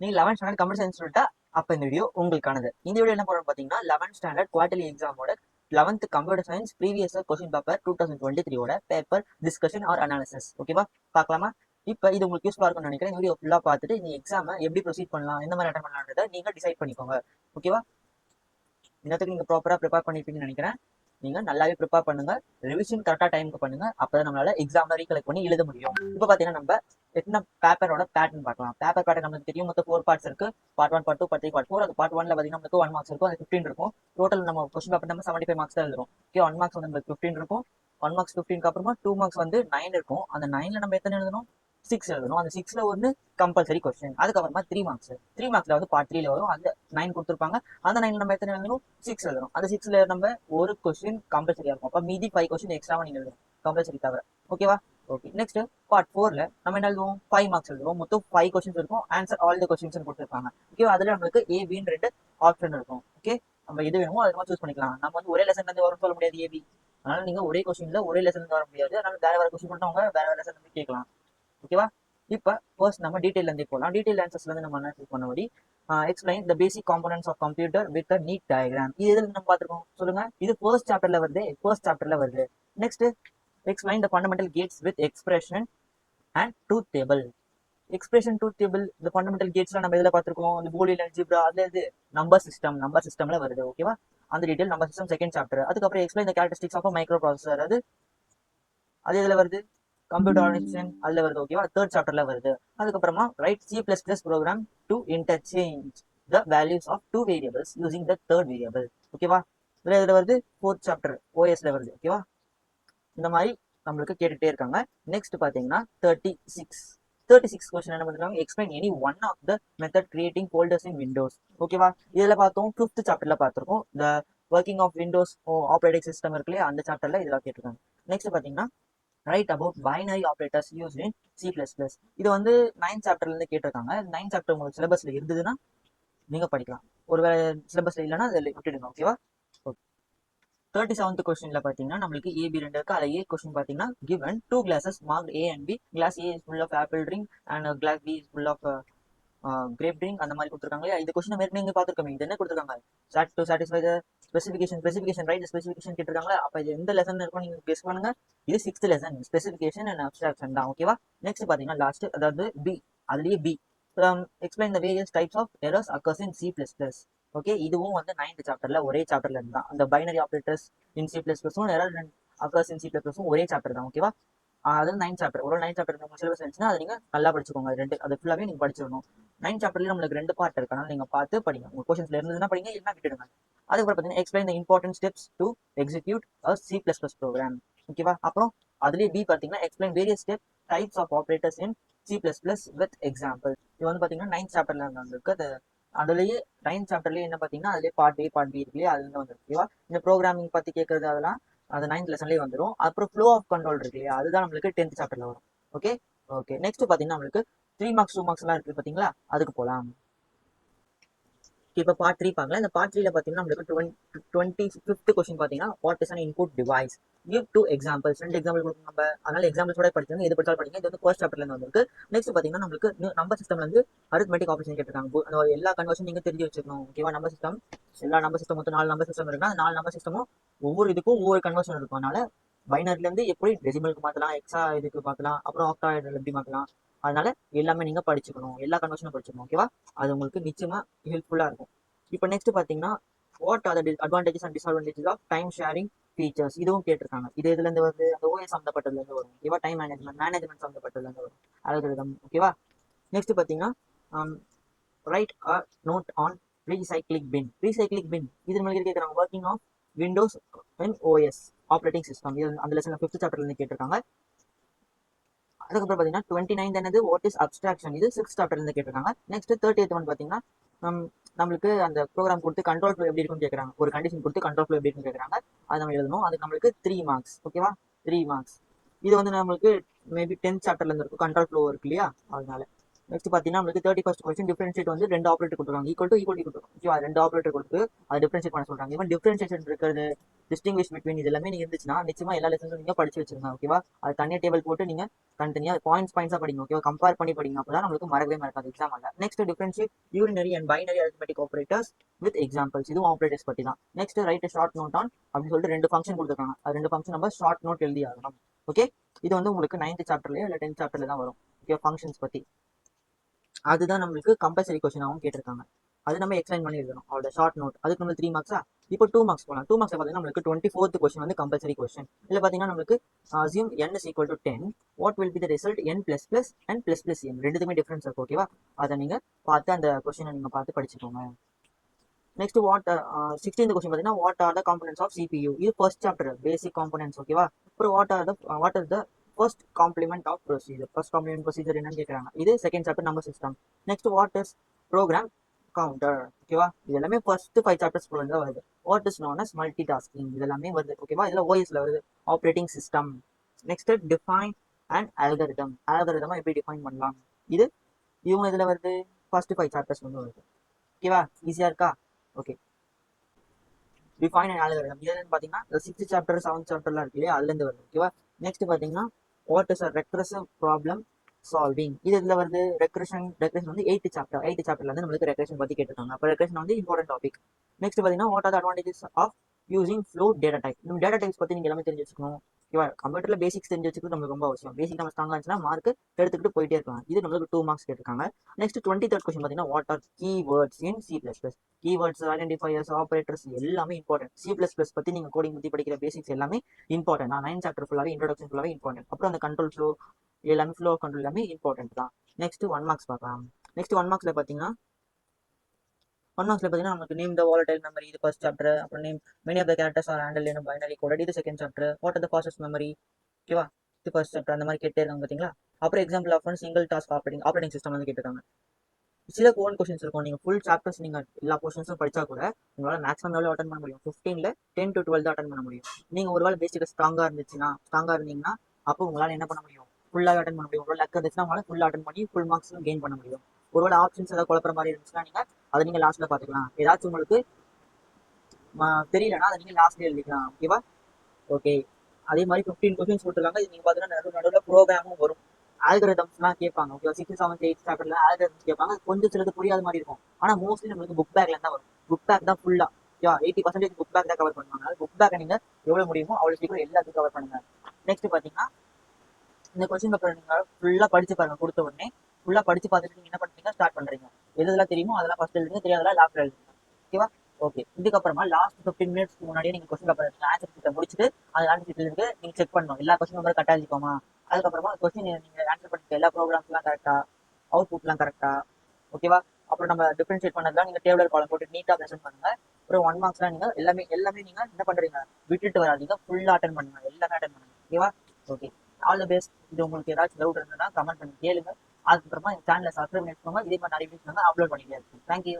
நீங்க eleventh standard computer science சொல்லிட்டா அப்ப இந்த வீடியோ உங்களுக்கானது. இந்த வீடியோ என்ன போறோம் பாத்தீங்கன்னா eleventh standard quarterly எக்ஸாமோட eleventh computer science previous question paper two thousand twenty த்ரீயோட பேப்பர் டிஸ்கஷன் ஆர் அனாலிசிஸ் ஓகேவா பார்க்கலாமா இப்போ இது உங்களுக்கு யூஸ்ஃபுல்லாக இருக்கும்னு நினைக்கிறேன். இந்த வீடியோ ஃபுல்லாக பார்த்துட்டு இந்த எக்ஸாமை எப்படி ப்ரொசீட் பண்ணலாம் எந்த மாதிரி அட்டன் பண்ணலான்றதை நீங்கள் டிசைட் பண்ணிக்கோங்க. ஓகேவா இன்னத்துக்கு நீங்கள் ப்ராப்பராக ப்ரிப்பேர் பண்ணிருப்பீங்கன்னு நினைக்கிறேன். நீங்கள் நல்லாவே ப்ரிப்பேர் பண்ணுங்க. ரிவிஷன் கரெக்டாக டைமுக்கு பண்ணுங்க. அப்பதான் நம்மளால எக்ஸாமில் ரீகலெக்ட் பண்ணி எழுத முடியும். இப்போ பார்த்தீங்கன்னா நம்ம எத்தனை பேப்பரோட பேட்டர்ன் பார்க்கலாம். பேப்பர் பேட்டர் நமக்கு தெரியும். மொத்தம் ஃபோர் பார்ட்ஸ் இருக்கு. Part one part two part three part four அது பார்ட் ஒன்ல பார்த்தீங்கன்னா நமக்கு ஒன் மார்க்ஸ் இருக்கும். அது ஃபிஃப்டின் இருக்கும். டோட்டல் நம்ம கொஸ்டின் பேப்பர் நம்ம செவன்டி ஃபைவ் மார்க்ஸ் தான் எழுதுறோம். ஓகே ஒன் மார்க்ஸ் வந்து நமக்கு ஃபிஃப்டின் இருக்கும். ஒன் மார்க்ஸ் ஃபிஃப்டின்க்கு அப்புறமா டூ மார்க்ஸ் வந்து நைன் இருக்கும். அந்த நைன்ல நம்ம எத்தனை எழுதணும் சிக்ஸ் எழுதணும் அந்த சிக்ஸ்ல ஒன்று கம்பல்சரி கொஸ்டின் அதுக்கப்புறமா த்ரீ மார்க்ஸ் த்ரீ மார்க்ஸ்ல வந்து பார்ட் த்ரீல வரும். அந்த நைன் கொடுத்துருப்பாங்க. அந்த நைன்ல நம்ம எத்தனை எழுதணும் சிக்ஸ் எழுதணும் அந்த சிக்ஸ்ல நம்ம ஒரு கொஸ்டின் கம்பல்சரியா இருக்கும். அப்ப மீதி ஃபைவ் கொஸ்டின் எக்ஸ்ட்ராவா நீங்க எழுதணும். கம்பல்சரி தவிர. ஓகேவா ஓகே நெக்ஸ்ட் பார்ட் ஃபோர்ல நம்ம என்ன எழுதுவோம்? ஃபைவ் மார்க்ஸ் எழுதுவோம். மொத்தம் ஃபைவ் கொஸ்டின்ஸ் இருக்கும். ஆன்சர் ஆல் த கொஸ்டின்ஸ் கொடுத்துருப்பாங்க ஓகே அதுல நம்மளுக்கு ஏ பின்னு ரெண்டு ஆப்ஷன் இருக்கும். ஓகே நம்ம எது வேணுமோ அது சூஸ் பண்ணிக்கலாம். நம்ம வந்து ஒரே லெசன்ல இருந்து வரும் சொல்ல முடியாது ஏபி அதனால நீங்க ஒரே கொஸ்டின்ல ஒரே லெசன்ல இருந்து வர முடியாது. அதனால வேற வேற கொஸ்டின் பண்ணவங்க வேற வேற லெசன் இருந்து கேட்கலாம். ஓகேவா இப்போ ஃபர்ஸ்ட் நம்ம டீடைல் இருந்து போகலாம் டீடைல் ஆன்சர்ஸ்ல இருந்து நம்ம analysis பண்ணபடி explain the basic components of computer with neat diagram இது எதுல நம்ம பார்த்துருக்கோம்? சொல்லுங்க. இது ஃபர்ஸ்ட் சாப்டர்ல வருது. ஃபர்ஸ்ட் சாப்டர்ல வருது. Next explain the fundamental gates with expression and truth table expression truth table இந்த ஃபண்டமெண்டல் கேட்ஸ்லாம் நம்ம எதுல பார்த்துருக்கோம்? இந்த பூலியல் அல்ஜிப்ரா அதில் இது நம்பர் சிஸ்டம் நம்பர் சிஸ்டம்ல வருது ஓகேவா அந்த detail number system second chapter அதுக்கப்புறம் எக்ஸ்பிளைன் இந்த கேரக்டரிஸ்டிக்ஸ் ஆஃப் மைக்ரோ ப்ராசஸர் அது அது எதுல வருது? கம்ப்யூட்டர் ஆர்கனைசேஷன் அதுல வருது ஓகேவா தேர்ட் சாப்டரில் வருது. அதுக்கப்புறமா write C plus plus program to interchange the values of two variables using the third variable ஓகேவா இதுல இதுல வருது? ஃபோர்த் சாப்டர் ஓஎஸ்ல வருது ஓகேவா இந்த மாதிரி நம்மளுக்கு கேட்டுகிட்டே இருக்காங்க. நெக்ஸ்ட் பாத்தீங்கன்னா thirty six thirty six question என்ன பண்ணிருக்காங்க? Explain any one of the method creating folders in Windows ஓகேவா இதுல பார்த்தோம் ஃபிஃப்த் சாப்டரில் பார்த்திருக்கோம். The working of Windows operating system இருக்கு இல்லையா? அந்த சாப்டரில் இதெல்லாம் கேட்டிருக்காங்க. நெக்ஸ்ட் பாத்தீங்கன்னா write about binary operators use in C plus plus இது வந்து நைன்த் சாப்டர்லேருந்து கேட்டிருக்காங்க. நைன்த் சாப்டர் உங்களுக்கு சிலபஸ்ல இருந்ததுன்னா நீங்க படிக்கலாம். ஒருவேளை சிலபஸ்ல இல்லைன்னா அதில் விட்டுடுங்க. ஓகேவா தேர்ட்டி செவன்த் கொஸ்டின்ல பாத்தீங்கன்னா நம்மளுக்கு ஏபி ரெண்டு இருக்கு. அதுல ஏ கொஸ்டின் பாத்தீங்கன்னா given two glasses mark A and B glass A is full of apple drink and glass B is full of grape drink அந்த மாதிரி கொடுத்துருக்காங்க இல்லையா இந்த கொஸ்டின் மேற்கு நீங்க பாத்துருக்கோம். இது என்ன கொடுத்துருக்காங்க? Chat to satisfy the specification specification right specification கேட்டிருக்காங்களா. அப்ப இது எந்த லெசன் இருக்கும் நீங்க கெஸ் பண்ணுங்க. இது sixth lesson specification and abstraction தான். ஓகேவா நெக்ஸ்ட் பாத்தீங்கன்னா லாஸ்ட் அதாவது பி அதுலயே B explain the various types of errors occurs in C plus plus okay இதுவும் வந்து நைன்த் சாப்டர்ல ஒரே சாப்டர்ல இருந்து தான் அந்த binary operators in C plus பிளஸும் error occurs in C plus பிளஸும் ஒரே சாப்டர் தான் ஓகேவா அது நைன் சாப்டர் ஒரு நைன் சாப்டர் உங்களுக்கு சிலபஸ் இருந்துச்சுன்னா அதை நீங்க நல்லா படிச்சுக்கோங்க. ரெண்டு அது ஃபுல்லாவே நீங்க படிச்சிடணும். நைன் சாப்டர்ல நம்மளுக்கு ரெண்டு பார்ட் இருக்கு. அதனால நீங்க பார்த்து படிங்க. உங்க கொஸ்டின்ஸ்ல இருந்ததுன்னா படிங்க இல்லைன்னா விட்டுடுங்க. அதுக்கப்புறம் பார்த்தீங்கன்னா explain the important steps to execute a C plus plus program ஓகேவா அப்புறம் அதுலேயே பி பார்த்தீங்கன்னா explain various step types of operators in C plus plus with example இது வந்து பார்த்தீங்கன்னா நைன்த் சாப்டர்ல வந்திருக்கு அதுலயே நைன்த் சாப்டர்லயே என்ன பாத்தீங்கன்னா அதுலயே பார்ட் ஏ பார்ட் பி இருக்கு இல்லையா? அதுல வந்து ஓகேவா? இந்த ப்ரோக்ராமிங் பத்தி கேட்கறது அதெல்லாம் அது நைன்த் லெசன்லயே வந்துடும் அப்புறம் ஃப்ளோ ஆஃப் கண்ட்ரோல் இருக்கு இல்லையா? அதுதான் நம்மளுக்கு டென்த் சாப்டர்ல வரும். ஓகே ஓகே நெக்ஸ்ட் பாத்தீங்கன்னா நம்மளுக்கு த்ரீ மார்க்ஸ் டூ மார்க்ஸ் எல்லாம் இருக்கு பாத்தீங்களா அதுக்கு போகலாம் இப்போ பார்ட் த்ரீ பார்க்கலாம் இந்த பார்ட் த்ரீல பார்த்தீங்கன்னா நம்மளுக்கு டுவெண்ட்டி டுவெண்ட்டி ஃபிஃப்த் கொஸ்டின் பார்த்தீங்கன்னா what is an input device give two examples ரெண்டு எக்ஸாம்பிள் கொடுக்கும் நம்ம. அதனால எக்ஸாம்பிள்ஸ் கூட படிச்சாங்க எது படிச்சாலும் படிங்க. இது வந்து ஃபர்ஸ்ட் சாப்டர்லேருந்து வந்திருக்கு. நெக்ஸ்ட் பார்த்தீங்கன்னா நம்மளுக்கு நம்பர் சிஸ்டம்ல இருந்து அரித்மெட்டிக் ஆப்ரேஷன் கேட்டிருக்காங்க. அந்த எல்லா கன்வர்ஷன் நீங்க தெரிஞ்சு வச்சுக்கணும். ஓகேவா நம்பர் சிஸ்டம் எல்லா நம்பர் சிஸ்டம் மொத்தம் நாலு நம்பர் சிஸ்டம் இருக்குன்னா நாலு நம்பர் சிஸ்டமும் ஒவ்வொரு இதுக்கும் ஒவ்வொரு கன்வர்ஷன் இருக்கும். அதனால பைனர்ல இருந்து எப்படி டெசிமலுக்கு மாத்தலாம் எக்ஸா இதுக்கு பார்க்கலாம் அப்புறம் ஆக்டாய்டு எப்படி மாத்தலாம் அதனால எல்லாமே நீங்க படிச்சுக்கணும். எல்லா கன்வர்ஷனும் படிச்சுக்கணும் ஓகேவா அது உங்களுக்கு நிச்சயமா ஹெல்ப்ஃபுல்லா இருக்கும். இப்போ நெக்ஸ்ட் பாத்தீங்கன்னா what are advantages and disadvantages of time sharing features இதுவும் கேட்டிருக்காங்க. இது இதுல இருந்து வந்து அந்த ஓஎஸ் சம்மந்தப்பட்டதுல இருந்து வரும். ஓகேவா டைம் மேனேஜ்மெண்ட் மேனேஜ்மெண்ட் சம்மந்தப்பட்டதுல இருந்து வரும். அல்காரிதம் ஓகேவா நெக்ஸ்ட் பாத்தீங்கன்னா write a note on recycle bin recycle bin இது நம்மளுக்கு கேட்குறாங்க working of Windows and OS operating system இது அந்த லெசன் ஃபிஃப்த் சாப்டர்ல இருந்து கேட்டிருக்காங்க. அதுக்கப்புறம் பார்த்தீங்கன்னா டுவெண்ட்டி நைன் என்னது? வாட் இஸ் அப்ஸ்ட்ராக்ஷன் இது சிக்ஸ் சாப்டர்ல இருந்து கேட்டிருக்காங்க. நெக்ஸ்ட் தேர்ட்டி எய்த் ஒன் பார்த்தீங்கன்னா நம்மளுக்கு அந்த ப்ரோக்ராம் கொடுத்து கண்ட்ரோல் ஃப்ளோ எப்படி இருக்குன்னு கேட்குறாங்க. ஒரு கண்டிஷன் கொடுத்து கண்ட்ரோல் ஃப்ளோ எப்படி இருக்குன்னு கேட்குறாங்க. அது நம்ம எழுதணும். அதுக்கு நம்மளுக்கு த்ரீ மார்க்ஸ் ஓகேவா த்ரீ மார்க்ஸ் இது வந்து நம்மளுக்கு மேபி டென்த் சாப்டர்ல இருந்து இருக்கும். கண்ட்ரோல் ஃப்ளோ இருக்கு இல்லையா? அதனால. நெக்ஸ்ட் பார்த்தீங்கன்னா நம்மளுக்கு தேர்ட்டி ஃபஸ்ட் கொஸ்டின் டிஃபரன்ஷியேட் வந்து ரெண்டு ஆப்ரேட்டர் கொடுத்துருவாங்க ஈக்குவல் டு ஈக்குவல் கொடுத்துருக்காங்க ஓகேவா ரெண்டு ஆப்ரேட்டர் கொடுத்து அதை டிஃபரன்ஷியேட் பண்ண சொல்றாங்க. ஈவன் டிஃபரன்ஷியேஷன் இருக்கிறது டிஸ்டிங்விஷ் பிட்வீன் இது எல்லாமே நீங்க இருந்துச்சுன்னா நிச்சயமா எல்லா லெசன்ஸும் நீங்க படிச்சு வச்சிருங்க ஓகேவா அது தனியாக டேபிள் போட்டு நீங்க தனித்தனியாக பாயிண்ட்ஸ் பாயிண்ட்ஸா படிங்க ஓகேவா கம்பேர் பண்ணி படிங்க அப்பதான் நம்மளுக்கு மறக்கவே மறக்காது எக்ஸாம் அல்ல next differentiate unary and binary arithmetic operators with examples இதுவும் ஆப்ரேட்டர்ஸ் பற்றி தான் next write short note on அப்படின்னு சொல்லிட்டு ரெண்டு ஃபங்க்ஷன் கொடுத்துருக்காங்க. அது ரெண்டு ஃபங்க்ஷன் நம்ம ஷார்ட் நோட் எழுதி ஆகணும் ஓகே இது வந்து உங்களுக்கு நைன்த் சாப்டர்லயோ இல்லை டென்த் சாப்டர்ல தான் வரும் ஓகே ஃபங்க்ஷன்ஸ் பத்தி. அதுதான் நம்மளுக்கு கம்பல்சரி கொஸ்டினாகவும் கேட்டிருக்காங்க. அது நம்ம எக்ஸ்பிளைன் பண்ணி எழுதணும் அவரோட ஷார்ட் நோட் அதுக்கு நம்ம த்ரீ மார்க்ஸா இப்போ டூ மார்க்ஸ் போகலாம் டூ மார்க்ஸ் பார்த்தீங்கன்னா நம்மளுக்கு டுவெண்ட்டி ஃபோர்த் கொஸ்டின் வந்து கம்பல்சரி கொஸ்டின் இல்லை பார்த்தீங்கன்னா நம்மளுக்கு assume N is equal to ten what will be the result N plus plus and plus plus N ரெண்டுத்துமே difference இருக்கும் ஓகேவா அதை நீங்கள் பார்த்து அந்த கொஸ்டினை நீங்கள் பார்த்து படிச்சுக்கோங்க. நெக்ஸ்ட் வாட் சிக்ஸ்டீன் கொஸ்டின் பார்த்தீங்கன்னா what are the components of CPU இது ஃபர்ஸ்ட் சாப்டர் பேசிக் காம்பனன்ஸ் ஓகேவா அப்புறம் what are the what are the first complement of procedure first complement procedure என்னன்னு கேட்குறாங்க இது second chapter number system next what is program counter ஓகேவா இது எல்லாமே first five chapters தான் வருது. What is known as multitasking இது எல்லாமே வருது ஓகேவா இதில் ஓஎஸ்ல வருது. Operating system next define and algorithm அல்கரிதமாக எப்படி டிஃபைன் பண்ணலாம்? இது இவங்க இதில் வருது. ஃபர்ஸ்ட் ஃபைவ் சாப்டர்ஸ் வந்து வருது. ஓகேவா ஈஸியாக இருக்கா? ஓகே டிஃபைன் அண்ட் அல்கரிதம் இது பார்த்தீங்கன்னா சிக்ஸ்த் சாப்டர் செவன்த் சாப்டர்லாம் இருக்கு இல்லையா? அதுலேருந்து வருது. ஓகேவா நெக்ஸ்ட் பார்த்தீங்கன்னா what is a recursive problem solving இது இதுல வந்து ரெக்ரேஷன் ரெக்ரேஷன் வந்து எயிட் சாப்டர் எயிட் சாப்டர்ல வந்து நம்மளுக்கு ரெக்ரேஷன் பத்தி கேட்டிருக்காங்க. அப்போ ரெக்ரேஷன் வந்து இம்பார்ட்டன்ட் டாபிக் நெக்ஸ்ட் பார்த்தீங்கன்னா what are advantages of using flow data type இந்த டேட்டா டைப்ஸ் பத்தி நீங்க எல்லாமே தெரிஞ்சு வச்சுக்கணும். ஓகேவா கம்ப்யூட்டர்ல பேசிக்ஸ் தெரிஞ்சு வச்சுக்கிறது நம்மளுக்கு ரொம்ப அவசியம். பேசிக் நம்ம ஸ்ட்ராங்காக இருந்துச்சுன்னா மார்க் எடுத்துக்கிட்டு போயிட்டே இருக்கலாம். இது நம்மளுக்கு டூ மார்க்ஸ் கேட்டிருக்காங்க. நெக்ஸ்ட் டுவெண்ட்டி தேர்ட் கொஸ்டின் பார்த்தீங்கன்னா what are keywords in C plus plus keywords identifiers operators எல்லாமே இம்பார்ட்டன்ட் சி பிளஸ் பிளஸ் பத்தி நீங்க கோடிங் பற்றி படிக்கிற பேசிக்ஸ் எல்லாமே இம்பார்ட்டன்ட் நான் நைன் சாப்டர் ஃபுல்லாகவே இன்ட்ரோடக்ஷன் ஃபுல்லாவே இம்பார்ட்டன்ட் அப்புறம் அந்த கண்ட்ரோல் ஃப்ளோ எல்லாமே ஃப்ளோ கண்ட்ரோல் எல்லாமே இம்பார்ட்டன்ட் தான். நெக்ஸ்ட் ஒன் மார்க்ஸ் பார்க்கலாம். நெக்ஸ்ட் ஒன் மார்க்ஸ்ல பாத்தீங்கன்னா ஒன் மார்க்ஸ்ல பார்த்தீங்கன்னா நமக்கு நேம் த வாலடைல் மெமரி இது ஃபர்ஸ்ட் சாப்டர் அப்புறம் name many of the characters are handle என்ன பைனரி கோடட் இது second chapter what are the process memory ஓகேவா இது ஃபர்ஸ்ட் சாப்டர் அந்த மாதிரி கேட்டே இருக்காங்க பார்த்தீங்களா அப்புறம் example of single task operating operating system வந்து கேட்டிருக்காங்க. சில கோன் கொஸ்டின்ஸ் இருக்கும். நீங்கள் ஃபுல் சாப்டர்ஸ் நீங்கள் எல்லா கொஸ்டின்ஸும் படித்தா கூட உங்களால் மேக்ஸிமம் லெவலில் அட்டன் பண்ண முடியும். ஃபிஃப்டீனில் டென் டு டுவெல் தான் அட்டன் பண்ண முடியும். நீங்கள் ஒரு வேளை பேசிக் ஸ்ட்ராங்காக இருந்துச்சுன்னா ஸ்ட்ராங்காக இருந்தீங்கன்னா அப்போ உங்களால் என்ன பண்ண முடியும்? ஃபுல்லாக அட்டன் பண்ண முடியும். ஒரு லக் இருந்துச்சுன்னா உங்களால் ஃபுல்லாக அட்டன் பண்ணி ஃபுல் மார்க்ஸும் கெயின் பண்ண முடியும். ஒருவேளை ஆப்ஷன்ஸ் ஏதாவது குழப்பற மாதிரி இருந்துச்சுன்னா நீங்கள் அதை நீங்க லாஸ்ட்ல பாத்துக்கலாம் ஏதாச்சும் உங்களுக்கு தெரியலன்னா அதை நீங்க லாஸ்ட்ல எழுதிக்கலாம். ஓகேவா ஓகே அதே மாதிரி ஃபிஃப்டீன் கொஸ்டின்ஸ் கொடுத்துருக்காங்க. இது நீங்க பாத்தீங்கன்னா நடுவு நடுவில் ப்ரோக்ராமும் வரும். ஆல்கரிதம்ஸ்லாம் கேட்பாங்க. ஓகே சிக்ஸ் செவன்த் எயிட் சாப்டர்ல ஆல்கரிதம்ஸ் கேட்பாங்க. கொஞ்சம் சிலது புரியாத மாதிரி இருக்கும். ஆனா மோஸ்ட்லி நம்மளுக்கு புக் பேக்ல தான் வரும். புக் பேக் தான் ஃபுல்லா ஓகேவா எயிட்டி பர்சன்டேஜ் புக் பேக் தான் கவர் பண்ணுவாங்க. புக் பேக் நீங்க எவ்வளவு முடியுமோ அவ்வளவு சீக்கிரம் எல்லாத்தையும் கவர் பண்ணுங்க. நெக்ஸ்ட் பாத்தீங்கன்னா இந்த கொஸ்டின் பேப்பர் நீங்க ஃபுல்லா படிச்சு பாருங்க. கொடுத்த உடனே ஃபுல்லா படிச்சு பார்த்துட்டு நீங்க என்ன பண்றீங்க? ஸ்டார்ட் பண்றீங்க. எதெல்லாம் தெரியுமோ அதெல்லாம் ஃபர்ஸ்ட் எழுதுங்க. தெரியாதெல்லாம் லாஸ்ட் எழுதுங்க. ஓகேவா ஓகே இதுக்கப்புறமா லாஸ்ட் ஃபிஃப்டின் மினிட்ஸ்க்கு முன்னாடியே நீங்கள் கொஸ்டின் பேப்பர் ஆன்சர் சீட்டை முடிச்சுட்டு அது ஆன்சர் ஷீட் இருக்கு நீங்கள் செக் பண்ணணும். எல்லா கொஸ்டின் நம்பரும் கரெக்டாக எழுதிக்கோமா? அதுக்கப்புறமா கொஸ்டின் நீங்கள் ஆன்சர் பண்ணிக்க எல்லா ப்ரோக்ராம்ஸ்லாம் கரெக்டா அவுட்புட்லாம் கரெக்டாக ஓகேவா அப்புறம் நம்ம டிஃபரன்ஷியேட் பண்ணதெல்லாம் நீங்கள் டேபிள் காலம் போட்டு நீட்டாக ப்ரெசென்ட் பண்ணுங்க. அப்புறம் ஒன் மார்க்ஸ்லாம் நீங்கள் எல்லாமே எல்லாமே நீங்கள் என்ன பண்ணுறீங்க விட்டுட்டு வராதீங்க. ஃபுல்லாக அட்டன் பண்ணுங்க. எல்லாமே அட்டன் பண்ணுங்க. ஓகேவா ஓகே ஆல் த பெஸ்ட் இது உங்களுக்கு ஏதாச்சும் டவுட் இருந்ததுன்னா கமெண்ட் பண்ணி கேளுங்க. அதுக்கப்புறமா எங்கள் சேனலை சப்ஸ்கிரைப் பண்ணிக்கோங்க இதே மாதிரி நிறைய வீடியோஸ் வந்து அப்லோட் பண்ணிட்டே இருக்கும் தேங்க்யூ